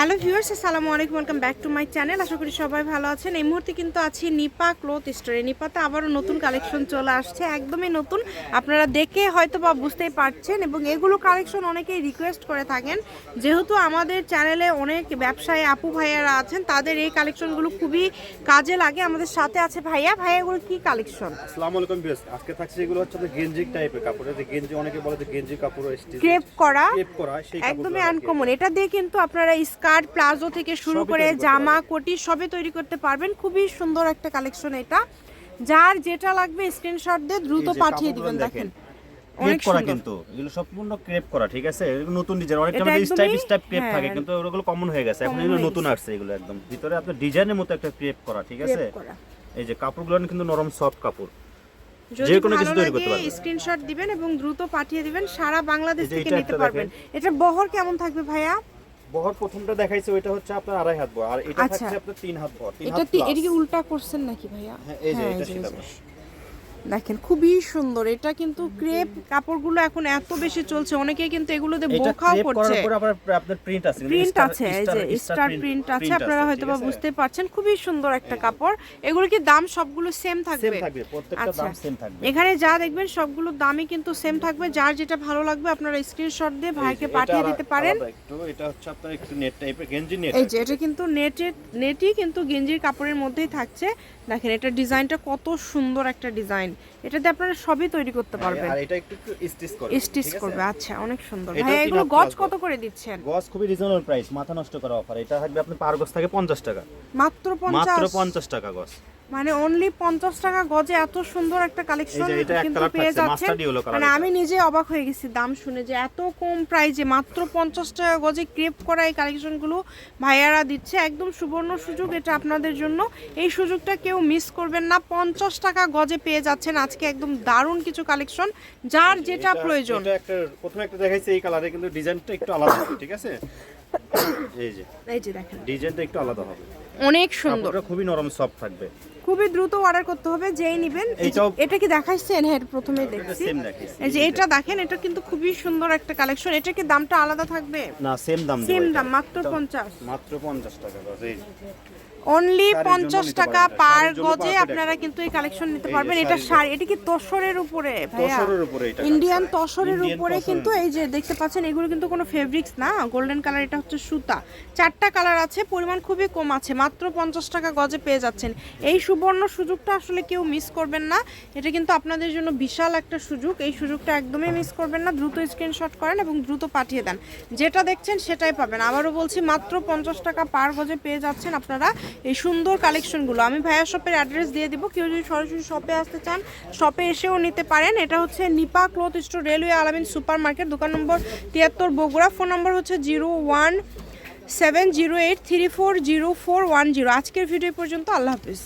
Hello viewers আসসালামু আলাইকুম welcome back to my channel. আশা করি সবাই ভালো আছেন। এই মুহূর্তে কিন্তু আছি নিপা ক্লোথ স্টোরে। নিপাতে আবারও নতুন কালেকশন চলে আসছে একদমই নতুন। আপনারা দেখে হয়তো বা বুঝতেই পারছেন এবং এগুলো কালেকশন অনেকেই রিকোয়েস্ট করে থাকেন। যেহেতু আমাদের চ্যানেলে অনেক ব্যবসায়ী আপু ভাইয়ারা আছেন তাদের এই কালেকশনগুলো খুবই কাজে লাগে। আমাদের সাথে আছে ভাইয়া। ভাইয়া এগুলো কি কালেকশন? আসসালামু আলাইকুম বিয়াস আজকে থাকছে এগুলো হচ্ছে গেঞ্জি টাইপের কাপড়। যে গেঞ্জি অনেকে বলে যে গেঞ্জি কাপড় ক্রেপ করা? ক্রেপ করা সেই একদমই। আনকমন এটা দিয়ে কিন্তু আপনারা স্কার্ট প্লাজো থেকে শুরু করে জামা কোটি সবই তৈরি করতে পারবেন। খুবই সুন্দর একটা কালেকশন এটা। যার যেটা লাগবে স্ক্রিনশট দিয়ে দ্রুত পাঠিয়ে দিবেন দেখেন। ক্রেপ করা কিন্তু। এগুলো সম্পূর্ণ ক্রেপ করা ঠিক আছে? নতুন ডিজাইন অনেকটা স্টাইপ স্টাইপ ক্রেপ হ্যাঁ। থাকে কিন্তু ওগুলো কমন হয়ে গেছে। এখন এগুলো নতুন আসছে এগুলো একদম। ভিতরে আপনার ডিজাইনের মতো একটা ক্রেপ করা ঠিক আছে? এই যে কাপড়গুলো কিন্তু নরম সফট কাপড়। যে কোনো কিছু তৈরি করতে পারবেন। স্ক্রিনশট দিবেন এবং দ্রুত পাঠিয়ে দিবেন সারা বাংলাদেশ থেকে নিতে পারবেন। এটা বহর কেমন থাকবে ভাইয়া? বহর প্রথমটা দেখাইছে ওইটা হচ্ছে আপনার আড়াই হাত বহর আর এটা আচ্ছা। থাকছে আপনার তিন হাত বহর তিন এটা হাত এটা কি উল্টা করছেন নাকি ভাইয়া হ্যাঁ, এই যে হ্যাঁ, এটা যে। দেখেন খুবই সুন্দর। এটা কিন্তু ক্রেপ কাপড়গুলো এখন এত বেশি চলছে অনেকে কিন্তু এগুলোতে বোখাও করার করছে আপনার প্রিন্ট আছে প্রিন্ট আছে এই যে স্টার প্রিন্ট আছে আপনারা হয়তো বা বুঝতে পারছেন খুবই সুন্দর একটা কাপড়। এগুলো কি দাম সবগুলো সেম থাকবে? আচ্ছা। থাকবে। এখানে যা দেখবেন সবগুলো দামই কিন্তু সেম থাকবে। যার যেটা ভালো লাগবে আপনারা স্ক্রিনশট দিয়ে ভাইকে পাঠিয়ে দিতে পারেন। একটু এটা হচ্ছে আপনার একটু নেট টাইপের গেঞ্জি নেট এই যে এটা কিন্তু নেটের নেটই কিন্তু গেঞ্জির কাপড়ের মধ্যেই থাকছে। দেখেন এটা ডিজাইনটা কত সুন্দর একটা ডিজাইন। এটাতে আপনারা সবই তৈরি করতে পারবেন। আর এটা একটু স্টিচ করবে স্টিচ করবে আচ্ছা অনেক সুন্দর। ভাই এগুলো গজ কত করে দিচ্ছেন? গজ খুবই রিজনেবল প্রাইস মাথা নষ্ট করা অফার এটা থাকবে আপনি পার গজ থাকে পঞ্চাশ টাকা। মাত্র 50 মাত্র 50 পঞ্চাশ টাকা গজ। মানে অনলি পঞ্চাশ টাকা গজে এত সুন্দর একটা কালেকশন কিন্তু পেয়ে যাচ্ছেন। কালার মানে আমি নিজে অবাক হয়ে গেছি দাম শুনে যে এত কম প্রাইজে মাত্র পঞ্চাশ টাকা গজে ক্রেপ করা এই কালেকশনগুলো ভাইয়ারা দিচ্ছে একদম সুবর্ণ সুযোগ এটা আপনাদের জন্য। এই সুযোগটা কেউ মিস করবেন না পঞ্চাশ টাকা গজে পেয়ে যাচ্ছেন আজকে একদম দারুণ কিছু কালেকশন যার যেটা প্রয়োজন। প্রথমে একটা দেখাইছে এই কালারে কিন্তু ডিজাইনটা একটু আলাদা ঠিক আছে? এই যে। এই যে দেখেন। ডিজাইনটা একটু আলাদা হবে। অনেক সুন্দর। খুবই নরম সফট থাকবে। খুবই দ্রুত অর্ডার করতে হবে যেই নেবেন। এটা কি দেখাইছেন হ্যাঁ প্রথমেই দেখছি। এই যে এটা দেখেন এটা কিন্তু খুবই সুন্দর একটা কালেকশন এটা কি দামটা আলাদা থাকবে? না সেম দাম সেম দাম মাত্র এটা পঞ্চাশ। মাত্র পঞ্চাশ টাকা গজ এই। অনলি পঞ্চাশ টাকা পার গজে আপনারা কিন্তু এই কালেকশন নিতে পারবেন। এটা শাড়ি এটা কি তসরের উপরে ভাইয়া? তসরের উপরে এটা ইন্ডিয়ান তসরের উপরে কিন্তু এই যে দেখতে পাচ্ছেন এগুলো কিন্তু কোনো ফেব্রিক্স না। গোল্ডেন কালার এটা হচ্ছে সুতা। চারটা কালার আছে পরিমাণ খুবই কম আছে। মাত্র পঞ্চাশ টাকা গজে পেয়ে যাচ্ছেন। এই সুবর্ণ সুযোগটা আসলে কেউ মিস করবেন না। এটা কিন্তু আপনাদের জন্য বিশাল একটা সুযোগ। এই সুযোগটা একদমই মিস করবেন না। দ্রুত স্ক্রিনশট করেন এবং দ্রুত পাঠিয়ে দেন। যেটা দেখছেন সেটাই পাবেন। আবারও বলছি, মাত্র পঞ্চাশ টাকা পার গজে পেয়ে যাচ্ছেন আপনারা এই সুন্দর কালেকশনগুলো আমি ভাইয়া শপের অ্যাড্রেস দিয়ে দিব। কেউ যদি সরাসরি শপে আসতে চান শপে এসেও নিতে পারেন। এটা হচ্ছে Nipa cloth store railway Alamin super market দোকান নম্বর তিয়াত্তর বগুড়া। ফোন নম্বর হচ্ছে zero one seven zero eight three four zero four one zero আজকের ভিডিও পর্যন্ত। আল্লাহ হাফিজ।